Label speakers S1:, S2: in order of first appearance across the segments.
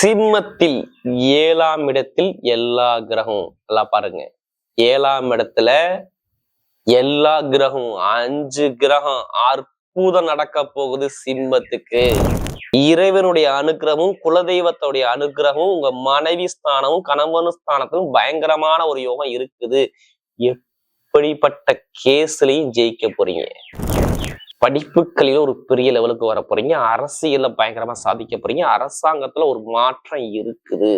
S1: சிம்மத்தில் ஏழாம் இடத்தில் எல்லா கிரகம் எல்லாம் பாருங்க. ஏழாம் இடத்துல எல்லா கிரகம் அஞ்சு கிரகம் அற்புதம் நடக்க போகுது சிம்மத்துக்கு. இறைவனுடைய அனுக்கிரகமும் குலதெய்வத்தோடைய அனுகிரகமும் உங்க மனைவி ஸ்தானமும் கணவன் ஸ்தானத்திலும் பயங்கரமான ஒரு யோகம் இருக்குது. எப்படிப்பட்ட கேஸ்லயும் ஜெயிக்க போறீங்க. படிப்புகளில் ஒரு பெரிய லெவலுக்கு வர போறீங்க. அரசியல்ல பயங்கரமா சாதிக்க போறீங்க. அரசாங்கத்துல ஒரு மாற்றம் இருக்குது.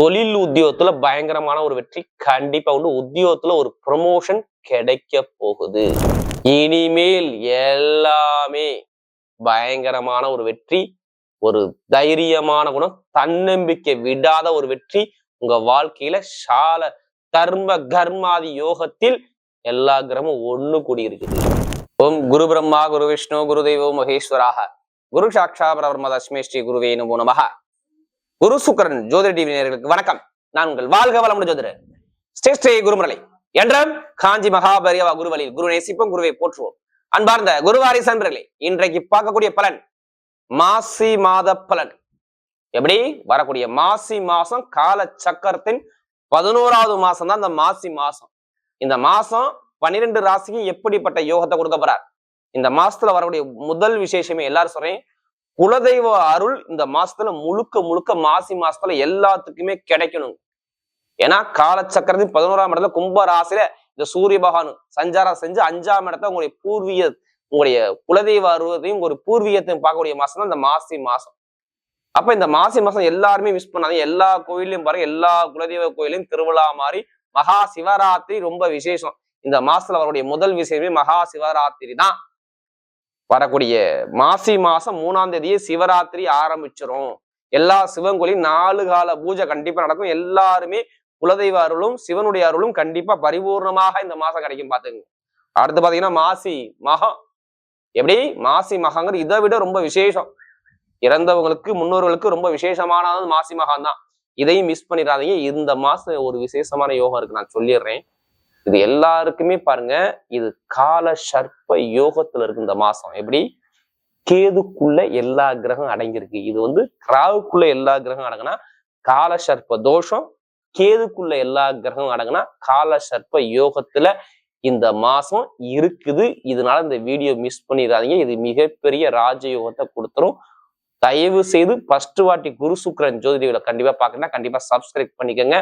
S1: தொழில் உத்தியோகத்துல பயங்கரமான ஒரு வெற்றி கண்டிப்பா உண்டு. உத்தியோகத்துல ஒரு ப்ரமோஷன் கிடைக்க போகுது. இனிமேல் எல்லாமே பயங்கரமான ஒரு வெற்றி ஒரு தைரியமான குணம் தன்னம்பிக்கை விடாத ஒரு வெற்றி உங்க வாழ்க்கையில சால தர்ம கர்மாதி யோகத்தில் எல்லா கிரமும் ஒண்ணு கூடி இருக்குது ஓம் குரு பிரம்மா குரு விஷ்ணு குரு தெய்வோ மகேஸ்வராக. குரு சாட்சா பரவர்ம தஸ்மே ஸ்ரீ குருவே நமோ நமக. குரு சுக்கரன் ஜோதிட டிவி நேர்களுக்கு வணக்கம். நான் உங்கள் வாழ்க வளமுடன் ஜோதிடர் ஸ்ரீ ஸ்ரீ குருமுரளி. என்றும் காஞ்சி மகாபரியவா குருவழியில் குரு நேசிப்போம் குருவை போற்றுவோம். அன்பார்ந்த குருவாரி சன்பர்களே இன்றைக்கு பார்க்கக்கூடிய பலன் மாசி மாத பலன். எப்படி? வரக்கூடிய மாசி மாசம் கால சக்கரத்தின் பதினோராவது மாசம் தான் இந்த மாசி மாசம். இந்த மாசம் பன்னிரெண்டு ராசிக்கும் எப்படிப்பட்ட யோகத்தை கொடுக்க போறார்? இந்த மாசத்துல வரக்கூடிய முதல் விசேஷமே எல்லாரும் சொல்றேன். குலதெய்வ அருள் இந்த மாசத்துல முழுக்க முழுக்க மாசி மாசத்துல எல்லாத்துக்குமே கிடைக்கணும். ஏன்னா காலச்சக்கரத்தின் பதினோராம் இடத்துல கும்ப ராசியில இந்த சூரிய பகவான் சஞ்சாரம் செஞ்சு அஞ்சாம் இடத்துல உங்களுடைய பூர்வீக உங்களுடைய குலதெய்வ அருவத்தையும் ஒரு பூர்வீகத்தையும் பார்க்கக்கூடிய மாசம் தான் இந்த மாசி மாசம். அப்ப இந்த மாசி மாசம் எல்லாருமே மிஸ் பண்ணாது எல்லா கோயிலையும் பாருங்க எல்லா குலதெய்வ கோயிலையும் திருவிழா மாதிரி மகா சிவராத்திரி ரொம்ப விசேஷம். இந்த மாசத்துல வரக்கூடிய முதல் விஷயமே மகா சிவராத்திரி தான். வரக்கூடிய மாசி மாசம் மூணாம் தேதியே சிவராத்திரி ஆரம்பிச்சிரும். எல்லா சிவன் நாலு கால பூஜை கண்டிப்பா நடக்கும். எல்லாருமே குலதெய்வ அருளும் சிவனுடைய அருளும் கண்டிப்பா பரிபூர்ணமாக இந்த மாசம் கிடைக்கும் பாத்துங்க அடுத்து பாத்தீங்கன்னா மாசி மகம் எப்படி? மாசி மகங்கிறது இதை விட ரொம்ப விசேஷம். இறந்தவங்களுக்கு முன்னோர்களுக்கு ரொம்ப விசேஷமானது மாசி மகான் தான் இதையும் மிஸ் பண்ணிடாதீங்க. இந்த மாசம் ஒரு விசேஷமான யோகம் இருக்கு. நான் சொல்லிடுறேன். இது எல்லாருக்குமே பாருங்க இது கால சர்ப்ப யோகத்துல இருக்கு இந்த மாசம். எப்படி? கேதுக்குள்ள எல்லா கிரகம் அடங்கியிருக்கு. இது வந்து கிராவுக்குள்ள எல்லா கிரகம் அடங்கினா கால சர்ப்ப தோஷம் கேதுக்குள்ள எல்லா கிரகம் அடங்கினா கால சர்ப்ப யோகத்துல இந்த மாசம் இருக்குது. இதனால இந்த வீடியோ மிஸ் பண்ணிடாதீங்க. இது மிகப்பெரிய ராஜயோகத்தை கொடுத்துரும். தயவு செய்து ஃபர்ஸ்ட் வாட்டி குரு சுக்கரன் ஜோதிடங்களை கண்டிப்பா பார்க்கணும்னா கண்டிப்பா சப்ஸ்கிரைப் பண்ணிக்கோங்க.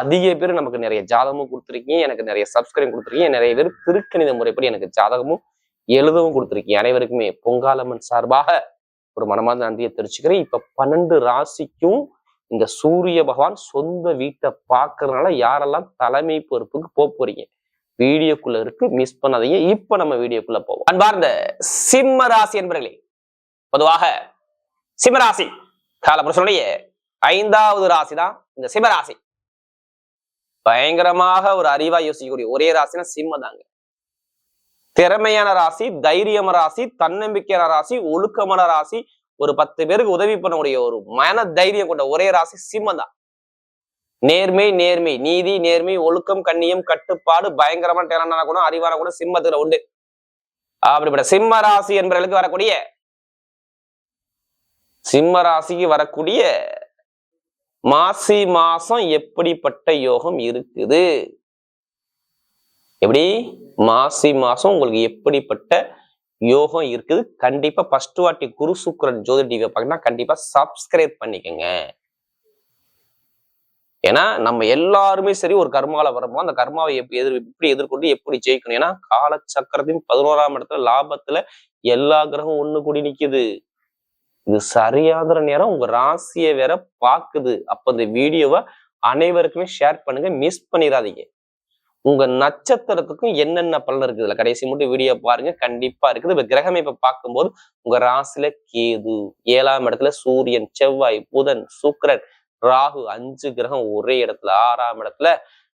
S1: அதிக பேர் நமக்கு நிறைய ஜாதகமும் கொடுத்துருக்கீங்க எனக்கு நிறைய சப்ஸ்கிரைப் கொடுத்துருக்கீங்க. நிறைய பேர் திருக்கணித முறைப்படி எனக்கு ஜாதகமும் எழுதவும் கொடுத்துருக்கீங்க. அனைவருக்குமே பொங்காலம்மன் சார்பாக ஒரு மனமார்ந்த நன்றியை தெரிவிச்சுக்கிறேன். இப்ப பன்னெண்டு ராசிக்கும் இந்த சூரிய பகவான் சொந்த வீட்டை பார்க்கறதுனால யாரெல்லாம் தலைமை பொறுப்புக்கு போக போறீங்க? வீடியோக்குள்ள இருக்கு மிஸ் பண்ணாதீங்க. இப்ப நம்ம வீடியோக்குள்ள போவோம். அன்பார்ந்த சிம்ம ராசி என்பர்களே பொதுவாக சிம்மராசி காலபுருஷனுடைய ஐந்தாவது ராசி தான் இந்த சிம்மராசி பயங்கரமாக ஒரு அறிவா யோசிக்கக்கூடிய ஒரே ராசினா சிம்ம தாங்க. திறமையான ராசி தைரியமான ராசி தன்னம்பிக்கையான ராசி ஒழுக்கமான ராசி ஒரு பத்து பேருக்கு உதவி பண்ணக்கூடிய ஒரு மன தைரியம் கொண்ட ஒரே ராசி சிம்மம் தான். நேர்மை நேர்மை நீதி நேர்மை ஒழுக்கம் கண்ணியம் கட்டுப்பாடு பயங்கரமான டேலண்டான குணம் அறிவான குணம் சிம்மத்துல உண்டு. அப்படிப்பட்ட சிம்ம ராசி என்பவர்களுக்கு வரக்கூடிய சிம்ம ராசிக்கு வரக்கூடிய மாசி மாசம் எப்படிப்பட்ட யோகம் இருக்குது? எப்படி? மாசி மாசம் உங்களுக்கு எப்படிப்பட்ட யோகம் இருக்குது? கண்டிப்பா ஃபர்ஸ்ட் வாட்டி குரு சுக்கரன் ஜோதி டிவியை பார்த்தீங்கன்னா கண்டிப்பா சப்ஸ்கிரைப் பண்ணிக்கோங்க. ஏன்னா நம்ம எல்லாருமே சரி ஒரு கர்மால வரப்போ அந்த கர்மாவை எப்படி எதிர் எப்படி எதிர்கொண்டு எப்படி ஜெயிக்கணும்? ஏன்னா காலச்சக்கரத்தின் பதினோராம் இடத்துல லாபத்துல எல்லா கிரகம் ஒண்ணு கூடி நிக்குது. இது சரியான நேரம் உங்க ராசியை வேற பாக்குது அப்ப இந்த வீடியோவை அனைவருக்குமே ஷேர் பண்ணுங்க. மிஸ் பண்ணிடாதீங்க. உங்க நட்சத்திரத்துக்கும் என்னென்ன பலன் இருக்குதுல இதுல கடைசி மட்டும் வீடியோ பாருங்க. கண்டிப்பா இருக்குது. இப்ப கிரகம் இப்ப பார்க்கும்போது உங்க ராசியில கேது ஏழாம் இடத்துல சூரியன் செவ்வாய் புதன் சுக்கரன் ராகு அஞ்சு கிரகம் ஒரே இடத்துல. ஆறாம் இடத்துல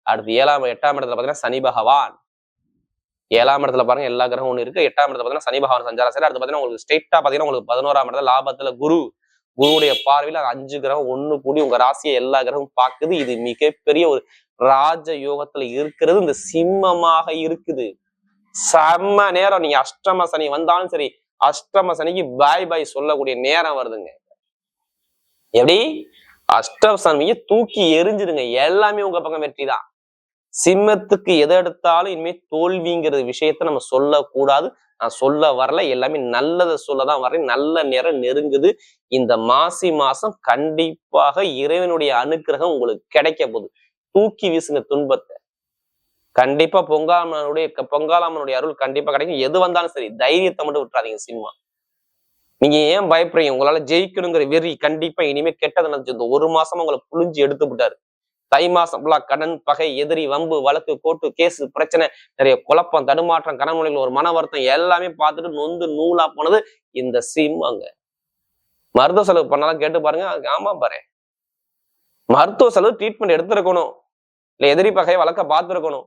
S1: அடுத்து ஏழாம் எட்டாம் இடத்துல பாத்தீங்கன்னா சனி பகவான். ஏழாம் இடத்துல பாருங்க எல்லா கிரகம் ஒன்று இருக்கு. எட்டாம் இடத்துல பாத்தீங்கன்னா சனி பகவான் சஞ்சாரம் சரி அடுத்து பாத்தீங்கன்னா உங்களுக்கு ஸ்ட்ரெயிட்டா பாத்தீங்கன்னா உங்களுக்கு பதினோராம் இடத்துல லாபத்துல குரு. குருவுடைய பார்வையில அஞ்சு கிரகம் ஒண்ணு கூடி உங்க ராசியை எல்லா கிரகமும் பாக்குது இது மிகப்பெரிய ஒரு ராஜ யோகத்துல இருக்கிறது. இந்த சிம்மமாக இருக்குது. செம்ம நேரம். நீங்க அஷ்டம சனி வந்தாலும் சரி அஷ்டம சனிக்கு பாய் பாய் சொல்லக்கூடிய நேரம் வருதுங்க. எப்படி? அஷ்டசன்மையை தூக்கி எரிஞ்சிருங்க எல்லாமே உங்க பக்கம் வெற்றி தான் சிம்மத்துக்கு எதை எடுத்தாலும் இனிமே தோல்விங்கிற விஷயத்த நம்ம சொல்லக்கூடாது. நான் சொல்ல வரல எல்லாமே நல்லதை சொல்லதான் வரேன். நல்ல நேரம் நெருங்குது. இந்த மாசி மாசம் கண்டிப்பாக இறைவனுடைய அனுக்கிரகம் உங்களுக்கு கிடைக்க போகுது. தூக்கி வீசுங்க துன்பத்தை. கண்டிப்பா பொங்காலம்மனுடைய பொங்காலம்மனுடைய அருள் கண்டிப்பா கிடைக்கும். எது வந்தாலும் சரி தைரியத்தை மட்டும் விட்டுறாதீங்க சினிமா நீங்க ஏன் பயப்படுறீங்க? உங்களால ஜெயிக்கணுங்கிற வெறி கண்டிப்பா இனிமே கெட்டது நடந்துச்சு. இந்த ஒரு மாசமா உங்களை புழிஞ்சு எடுத்து விட்டாரு. தை மாசம் ஃபுல்லா கடன் பகை எதிரி வம்பு வழக்கு கோட்டு கேஸ் பிரச்சனை நிறைய குழப்பம் தடுமாற்றம் கனமொழிகள் ஒரு மன வருத்தம் எல்லாமே பார்த்துட்டு நொந்து நூலா போனது இந்த சிம்மங்க மருத்துவ செலவு பண்ணாலும் கேட்டு பாருங்க ஆமா பாரு மருத்துவ செலவு ட்ரீட்மெண்ட் எடுத்திருக்கணும். இல்ல எதிரி பகையை வழக்க பார்த்துருக்கணும்.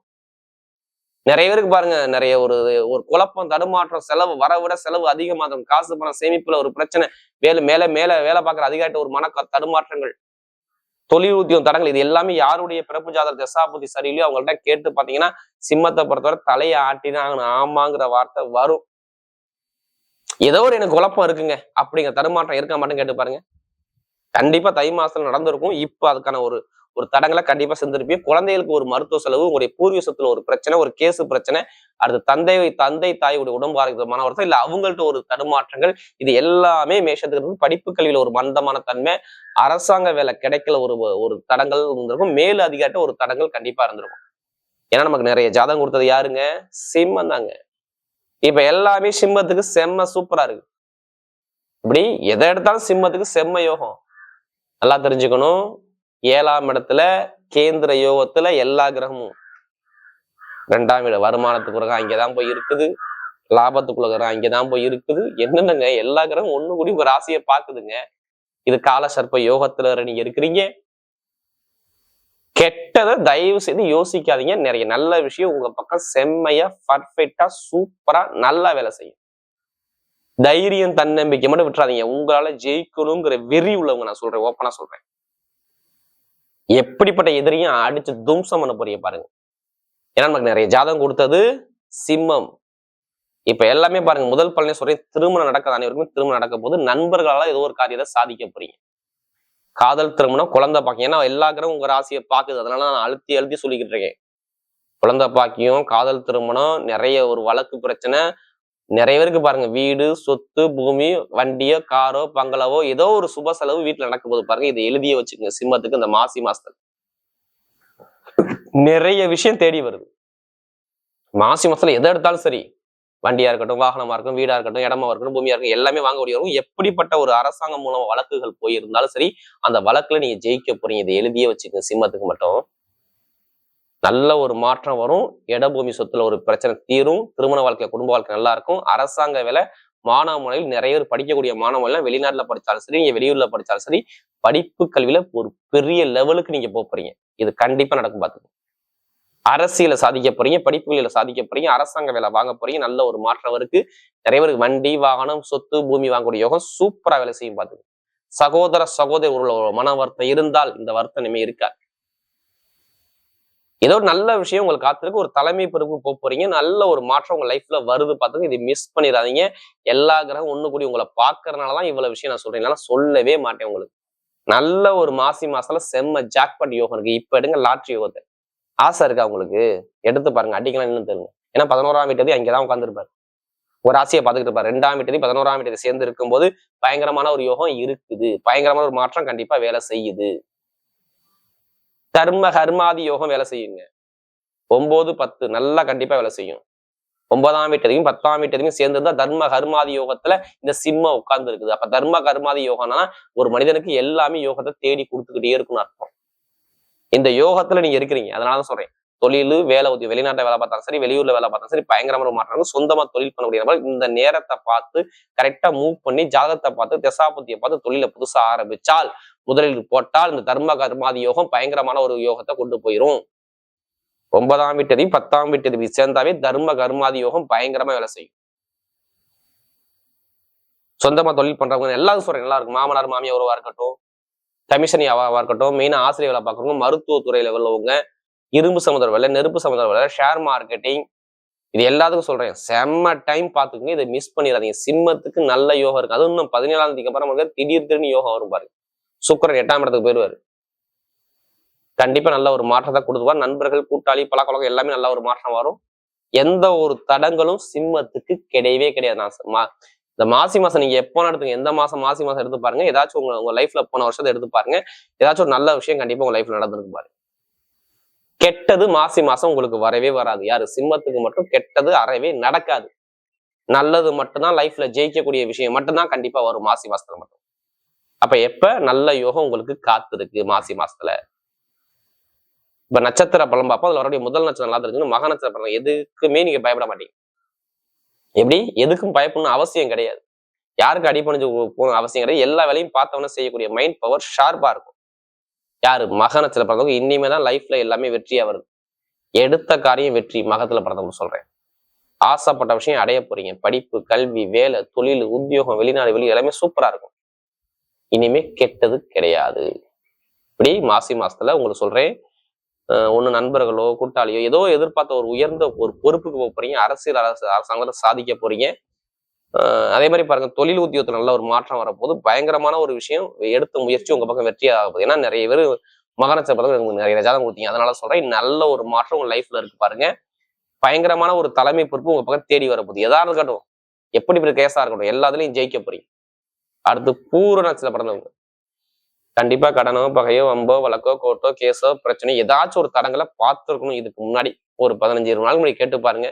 S1: நிறைய பேருக்கு பாருங்க நிறைய ஒரு ஒரு குழப்பம் தடுமாற்றம் செலவு வர விட செலவு அதிகமாகும். காசு பணம் சேமிப்புல ஒரு பிரச்சனை வேலை மேல மேல வேலை பார்க்குற அதிகாரிட்ட ஒரு மன தடுமாற்றங்கள். தொழில் உத்தியோகம் தடங்கள் இது எல்லாமே யாருடைய பிறப்பு ஜாதக தசாபுத்தி சரியில்லையோ அவங்கள்ட்ட கேட்டு பாத்தீங்கன்னா சிம்மத்தை பொறுத்தவரை தலையை ஆட்டினாங்கன்னு ஆமாங்கிற வார்த்தை வரும். ஏதோ ஒரு எனக்கு குழப்பம் இருக்குங்க. அப்படிங்கிற தடுமாற்றம் இருக்க மாட்டேன்னு கேட்டு பாருங்க. கண்டிப்பா தை மாசத்துல நடந்திருக்கும். இப்ப அதுக்கான ஒரு ஒரு தடங்களை கண்டிப்பா செஞ்சிருப்பீங்க. குழந்தைகளுக்கு ஒரு மருத்துவ செலவு உங்களுடைய பூர்வீக சொத்துல ஒரு பிரச்சனை ஒரு கேஸ் பிரச்சனை அடுத்து தந்தை தந்தை தாயுடைய உடம்பு ஆரோக்கியமான வருத்தம் இல்ல அவங்கள்ட்ட ஒரு தடுமாற்றங்கள் இது எல்லாமே மேஷத்துக்கு படிப்பு கல்வியில ஒரு மந்தமான தன்மை அரசாங்க வேலை கிடைக்கல ஒரு ஒரு தடங்கள் இருந்திருக்கும். மேல் அதிகாரிட்ட ஒரு தடங்கள் கண்டிப்பா இருந்திருக்கும். ஏன்னா நமக்கு நிறைய ஜாதகம் கொடுத்தது யாருங்க? சிம்மம் தாங்க. இப்ப எல்லாமே சிம்மத்துக்கு செம்ம சூப்பரா இருக்கு. இப்படி எதை எடுத்தாலும் சிம்மத்துக்கு செம்ம யோகம். நல்லா தெரிஞ்சுக்கணும். ஏழாம் இடத்துல கேந்திர யோகத்துல எல்லா கிரகமும். ரெண்டாம் இடம் வருமானத்துக்கு கிரகம் அங்கேதான் போய் இருக்குது. லாபத்துக்குள்ள கிரகம் அங்கேதான் போய் இருக்குது. என்னென்னங்க? எல்லா கிரகம் ஒண்ணு கூடி உங்க ராசியை பாக்குதுங்க இது கால சர்ப்ப யோகத்துல நீங்க இருக்கிறீங்க. கெட்டதை தயவு செய்து யோசிக்காதீங்க. நிறைய நல்ல விஷயம் உங்க பக்கம் செம்மையா பர்ஃபெக்டா சூப்பரா நல்லா வேலை செய்யும். தைரியம் தன்னம்பிக்கை மட்டும் விட்டுறாதீங்க. உங்களால ஜெயிக்கணுங்கிற வெறி உள்ளவங்க நான் சொல்றேன். ஓப்பனா சொல்றேன். எப்படிப்பட்ட எதிரியும் அடிச்சு தும்சம் பண்ண போறீங்க பாருங்க. ஏன்னா நமக்கு நிறைய ஜாதகம் கொடுத்தது சிம்மம். இப்ப எல்லாமே பாருங்க முதல் பழனி சொல்றேன் திருமணம் நடக்காத அனைவருக்கும் திருமணம் நடக்க போது நண்பர்களால ஏதோ ஒரு காரியத்தை சாதிக்க போறீங்க. காதல் திருமணம் குழந்தை பாக்கியம். ஏன்னா எல்லா கிரகம் உங்க ராசியை பாக்குது அதனால நான் அழுத்தி அழுத்தி சொல்லிக்கிட்டு இருக்கேன். குழந்தை பாக்கியம் காதல் திருமணம் நிறைய ஒரு வழக்கு பிரச்சனை நிறைய பேருக்கு பாருங்க வீடு சொத்து பூமி வண்டியோ காரோ பங்களாவோ ஏதோ ஒரு சுப செலவு வீட்டுல நடக்கும் போது பாருங்க. இதை எழுதியே வச்சுக்கோங்க சிம்மத்துக்கு இந்த மாசி மாசத்துல. நிறைய விஷயம் தேடி வருது. மாசி மாசத்துல எதை எடுத்தாலும் சரி. வண்டியா இருக்கட்டும் வாகனமா இருக்கும் வீடா இருக்கட்டும் இடமா இருக்கட்டும் பூமியா இருக்கட்டும் எல்லாமே வாங்கக்கூடிய வரும் எப்படிப்பட்ட ஒரு அரசாங்கம் மூலமா வழக்குகள் போயிருந்தாலும் சரி அந்த வழக்குல நீங்க ஜெயிக்க போறீங்க. இதை எழுதியே வச்சுக்கோங்க சிம்மத்துக்கு மட்டும். நல்ல ஒரு மாற்றம் வரும். இடபூமி சொத்துல ஒரு பிரச்சனை தீரும். திருமண வாழ்க்கை குடும்ப வாழ்க்கை நல்லா இருக்கும். அரசாங்க வேலை மாணவ முறையில் நிறைய பேர் படிக்கக்கூடிய மாணவர்கள்லாம் வெளிநாட்டுல படிச்சாலும் சரி நீங்க வெளியூர்ல படிச்சாலும் சரி படிப்பு கல்வியில ஒரு பெரிய லெவலுக்கு நீங்க போக போறீங்க. இது கண்டிப்பா நடக்கும் பாத்துங்க அரசியல சாதிக்க போறீங்க படிப்புகளில சாதிக்க போறீங்க அரசாங்க வேலை வாங்க போறீங்க நல்ல ஒரு மாற்றம் இருக்கு. நிறைய பேருக்கு வண்டி வாகனம் சொத்து பூமி வாங்கக்கூடிய யோகம் சூப்பரா வேலை செய்யும் பாத்துக்கோங்க சகோதர சகோதரி ஒரு மன வருத்தம் இருந்தால் இந்த வருத்தம் இனிமே இருக்காது. ஏதோ ஒரு நல்ல விஷயம் உங்களுக்கு காத்திருக்கு. ஒரு தலைமை பொறுப்பு போக போறீங்க. நல்ல ஒரு மாற்றம் உங்க லைஃப்ல வருது பார்த்துங்க இதை மிஸ் பண்ணிடாதீங்க. எல்லா கிரகம் ஒண்ணு கூடி உங்களை பாக்குறதுனாலதான் இவ்வளவு விஷயம் நான் சொல்றேன். சொல்லவே மாட்டேன் உங்களுக்கு. நல்ல ஒரு மாசி மாசத்துல செம்ம ஜாக்பாட் யோகம் இருக்கு. இப்ப எடுங்க லாட்ரி யோகத்தை. ஆசை இருக்கா உங்களுக்கு? எடுத்து பாருங்க. அடிக்கலாம் இன்னும் தெரியுங்க ஏன்னா பதினோராம் வீட்டு அங்கேதான் உட்காந்துருப்பாரு ஒரு ஆசையை பார்த்துக்கிட்டு இருப்பாரு. ரெண்டாம் வீட்டு பதினோராம் வீட்டு சேர்ந்து இருக்கும்போது பயங்கரமான ஒரு யோகம் இருக்குது. பயங்கரமான ஒரு மாற்றம் கண்டிப்பா வேலை செய்யுது. கர்ம கர்மாதி யோகம் வேலை செய்யுங்க. ஒன்பது பத்து நல்லா கண்டிப்பா வேலை செய்யும். ஒன்பதாம் வீட்டதையும் பத்தாம் வீட்டதையும் சேர்ந்திருந்தா தர்ம கர்மாதி யோகத்துல இந்த சிம்ம உட்கார்ந்து இருக்குது அப்ப தர்ம கர்மாதி யோகம்னா ஒரு மனிதனுக்கு எல்லாமே யோகத்தை தேடி கொடுத்துக்கிட்டே இருக்கும்னு அர்த்தம். இந்த யோகத்துல நீங்க இருக்கிறீங்க. அதனாலதான் சொல்றேன். தொழில் வேலை உதவி வெளிநாட்டில் வேலை பார்த்தாலும் சரி வெளியூர்ல வேலை பார்த்தாலும் சரி பயங்கரமான ஒரு மாற்றம் சொந்தமா தொழில் பண்ணக்கூடிய நபர் இந்த நேரத்தை பார்த்து கரெக்டா மூவ் பண்ணி ஜாதகத்தை பார்த்து தசாபுத்தியை பார்த்து தொழிலை புதுசா ஆரம்பிச்சால் முதலில் போட்டால் இந்த தர்ம கர்மாதி யோகம் பயங்கரமான ஒரு யோகத்தை கொண்டு போயிரும். ஒன்பதாம் வீட்டதி பத்தாம் வீட்டதி சேர்ந்தாவே தர்ம கர்மாதி யோகம் பயங்கரமா வேலை செய்யும். சொந்தமா தொழில் பண்றவங்க எல்லாரும் சொல்றேன் நல்லா இருக்கும். மாமனார் மாமியார் உறவா இருக்கட்டும் கமிஷன் யாவாவா இருக்கட்டும் மெயினா ஆசிரியர் வேலை பார்க்கறவங்க மருத்துவத்துறையில உள்ளவங்க இரும்பு சமுதிர வேலை நெருப்பு சமுதிர வேலை ஷேர் மார்க்கெட்டிங் இது எல்லாத்துக்கும் சொல்றேன். செம்ம டைம் பார்த்துக்குங்க. இதை மிஸ் பண்ணிடாதீங்க. சிம்மத்துக்கு நல்ல யோகம் இருக்கு. அதுவும் இன்னும் பதினேழாம் தேதிக்கு அப்புறம் நமக்கு திடீர் திடீர்னு யோகம் வரும் பாருங்க. சுக்கரன் எட்டாம் இடத்துக்கு போயிடுவாரு. கண்டிப்பா நல்ல ஒரு மாற்றத்தை கொடுத்துவார் நண்பர்கள் கூட்டாளி பழக்கவழக்கம் எல்லாமே நல்ல ஒரு மாற்றம் வரும். எந்த ஒரு தடங்களும் சிம்மத்துக்கு கிடையவே கிடையாது. நான் மா- இந்த மாசி மாசம் நீங்க எப்போ எடுத்துங்க. எந்த மாசம் மாசி மாசம் எடுத்து பாருங்க. ஏதாச்சும் உங்க உங்க லைஃப்ல போன வருஷத்தை எடுத்து பாருங்க. ஏதாச்சும் ஒரு நல்ல விஷயம் கண்டிப்பா உங்க லைஃப்ல நடந்திருக்கு பாருங்க. கெட்டது மாசி மாசம் உங்களுக்கு வரவே வராது. யாரு? சிம்மத்துக்கு மட்டும் கெட்டது அறவே நடக்காது. நல்லது மட்டும்தான் லைஃப்ல ஜெயிக்கக்கூடிய விஷயம் மட்டும்தான் கண்டிப்பா வரும் மாசி மாசத்துல மட்டும். அப்ப எப்ப? நல்ல யோகம் உங்களுக்கு காத்திருக்கு மாசி மாசத்துல. இப்ப நட்சத்திர பலம் பார்ப்போம். அதுல வரக்கூடிய முதல் நட்சத்திரம் நல்லா இருக்குன்னு மக நட்சத்திர பலம் எதுக்குமே நீங்க பயப்பட மாட்டீங்க. எப்படி? எதுக்கும் பயப்படணும் அவசியம் கிடையாது. யாருக்கு அடிப்பணிஞ்சு போகணும் அவசியம் கிடையாது. எல்லா வேலையும் பார்த்தவொன்னே செய்யக்கூடிய மைண்ட் பவர் ஷார்ப்பா இருக்கும். யாரு? மகனத்துல பிறந்தவங்க இனிமே தான் லைஃப்ல எல்லாமே வெற்றியா வருது. எடுத்த காரியம் வெற்றி மகத்துல பிறந்தவங்க சொல்றேன். ஆசைப்பட்ட விஷயம் அடைய போறீங்க. படிப்பு கல்வி வேலை தொழில் உத்தியோகம் வெளிநாடு வெளி எல்லாமே சூப்பரா இருக்கும். இனிமே கெட்டது கிடையாது. இப்படி மாசி மாசத்துல உங்களுக்கு சொல்றேன். அஹ் ஒண்ணு நண்பர்களோ கூட்டாளியோ ஏதோ எதிர்பார்த்த ஒரு உயர்ந்த ஒரு பொறுப்புக்கு போக போறீங்க. அரசியல் அரசு அரசாங்கத்தை சாதிக்க போறீங்க. அதே மாதிரி பாருங்க தொழில் உத்தியோகத்துல நல்ல ஒரு மாற்றம் வரப்போது பயங்கரமான ஒரு விஷயம். எடுத்த முயற்சி உங்க பக்கம் வெற்றியாக போகுது. ஏன்னா நிறைய பேர் மகனச்சப்பதம் நிறைய ஜாதகம் கொடுத்தீங்க. அதனால சொல்றேன் நல்ல ஒரு மாற்றம் உங்க லைஃப்ல இருக்கு பாருங்க. பயங்கரமான ஒரு தலைமை பொறுப்பு உங்க பக்கம் தேடி வரப்போகுது எதா இருக்கட்டும் எப்படி இப்படி கேஸா இருக்கட்டும் எல்லாத்துலயும் ஜெயிக்க போறீங்க. அடுத்து பூரணத்துல பிறந்தவங்க கண்டிப்பா கடனோ பகையோ வம்போ வழக்கோ கோட்டோ கேஸோ பிரச்சனையோ ஏதாச்சும் ஒரு தடங்களை பார்த்துருக்கணும். இதுக்கு முன்னாடி ஒரு பதினஞ்சு இருபது நாள் முன்னாடி கேட்டு பாருங்க.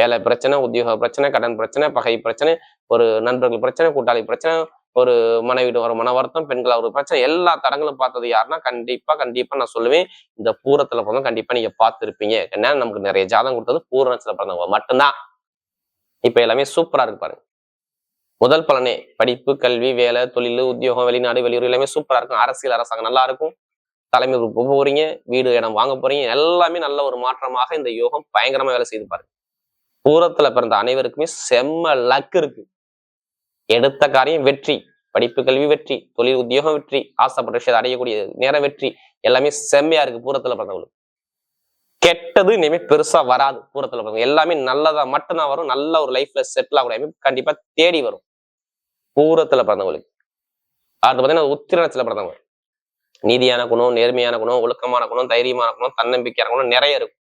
S1: வேலை பிரச்சனை உத்தியோக பிரச்சனை கடன் பிரச்சனை பகை பிரச்சனை ஒரு நண்பர்கள் பிரச்சனை கூட்டாளி பிரச்சனை ஒரு மனைவி ஒரு மன வருத்தம் பெண்களா ஒரு பிரச்சனை எல்லா தடங்களும் பார்த்தது யாருன்னா கண்டிப்பா கண்டிப்பா நான் சொல்லுவேன். இந்த பூரத்துல பிறந்தவங்க கண்டிப்பா நீங்க பார்த்துருப்பீங்க. ஏன்னா நமக்கு நிறைய ஜாதகம் கொடுத்தது பூரணத்துல பிறந்தவங்க மட்டும்தான். இப்ப எல்லாமே சூப்பரா இருக்கு பாருங்க. முதல் பலனே படிப்பு கல்வி வேலை தொழில் உத்தியோகம் வெளிநாடு வெளியூர் எல்லாமே சூப்பரா இருக்கும். அரசியல் அரசாங்கம் நல்லா இருக்கும். தலைமை போக போறீங்க வீடு இடம் வாங்க போறீங்க. எல்லாமே நல்ல ஒரு மாற்றமாக இந்த யோகம் பயங்கரமா வேலை செய்து பாருங்க. பூரத்துல பிறந்த அனைவருக்குமே செம்ம லக் இருக்கு. எடுத்த காரியம் வெற்றி படிப்பு கல்வி வெற்றி தொழில் உத்தியோகம் வெற்றி ஆசைப்பட்ட விஷயத்தை அடையக்கூடிய நேரம் வெற்றி எல்லாமே செம்மையா இருக்கு பூரத்துல பிறந்தவங்களுக்கு. கெட்டது இனிமே பெருசா வராது பூரத்துல பிறந்தவங்க எல்லாமே நல்லதா மட்டும்தான் வரும். நல்ல ஒரு லைஃப்ல செட்டில் ஆகக்கூடிய கண்டிப்பா தேடி வரும். பூரத்துல பிறந்தவங்களுக்கு. அடுத்து பார்த்தீங்கன்னா உத்திரணத்துல பிறந்தவங்க நீதியான குணம் நேர்மையான குணம் ஒழுக்கமான குணம் தைரியமான குணம் தன்னம்பிக்கையான குணம் நிறைய இருக்கும்.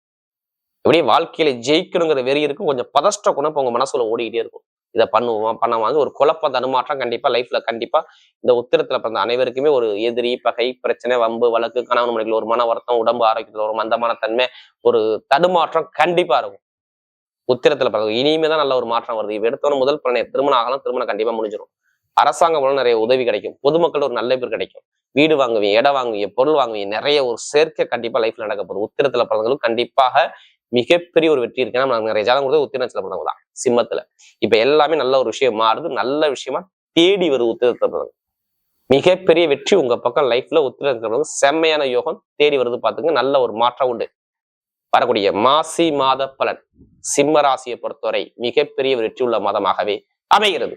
S1: எப்படியும் வாழ்க்கையில ஜெயிக்கணுங்கிற வெறி இருக்கும். கொஞ்சம் பதஷ்ட குணம் இப்போ உங்க மனசுல ஓடிக்கிட்டே இருக்கும். இதை பண்ணுவோம்? பண்ணவாங்க ஒரு குழப்ப தடுமாற்றம் கண்டிப்பா லைஃப்ல கண்டிப்பா இந்த உத்திரத்துல பிறந்த அனைவருக்குமே ஒரு எதிரி பகை பிரச்சனை வம்பு வழக்கு கணவன் மனைவிகள் ஒரு மன வருத்தம் உடம்பு ஆரோக்கியத்துல ஒரு மந்தமான தன்மை ஒரு தடுமாற்றம் கண்டிப்பா இருக்கும். உத்திரத்துல பிறகு இனிமே தான் நல்ல ஒரு மாற்றம் வருது. இவ எடுத்தவன முதல் பலனை திருமணம் ஆகலாம். திருமணம் கண்டிப்பா முடிஞ்சிடும் அரசாங்கம் மூலம் நிறைய உதவி கிடைக்கும். பொதுமக்கள் ஒரு நல்ல பேர் கிடைக்கும். வீடு வாங்குவீங்க இடம் வாங்குவீங்க பொருள் வாங்குவீங்க நிறைய ஒரு சேர்க்கை கண்டிப்பா லைஃப்ல நடக்க போகுது. உத்திரத்துல பிறந்தவங்களும் கண்டிப்பாக மிகப்பெரிய ஒரு வெற்றி இருக்கு. ஏன்னா நிறைய ஜாதகம் கொடுத்து உத்திரத்துல பிறந்தவங்க தான். சிம்மத்துல. இப்ப எல்லாமே நல்ல ஒரு விஷயம் மாறுது. நல்ல விஷயமா தேடி வருது உத்திரத்துல மிகப்பெரிய வெற்றி உங்க பக்கம் லைஃப்ல உத்திரத்துல செம்மையான யோகம் தேடி வருது பாத்துங்க நல்ல ஒரு மாற்றம் உண்டு. வரக்கூடிய மாசி மாத பலன். சிம்ம ராசியை பொறுத்தவரை மிகப்பெரிய வெற்றி உள்ள மாதமாகவே அமைகிறது.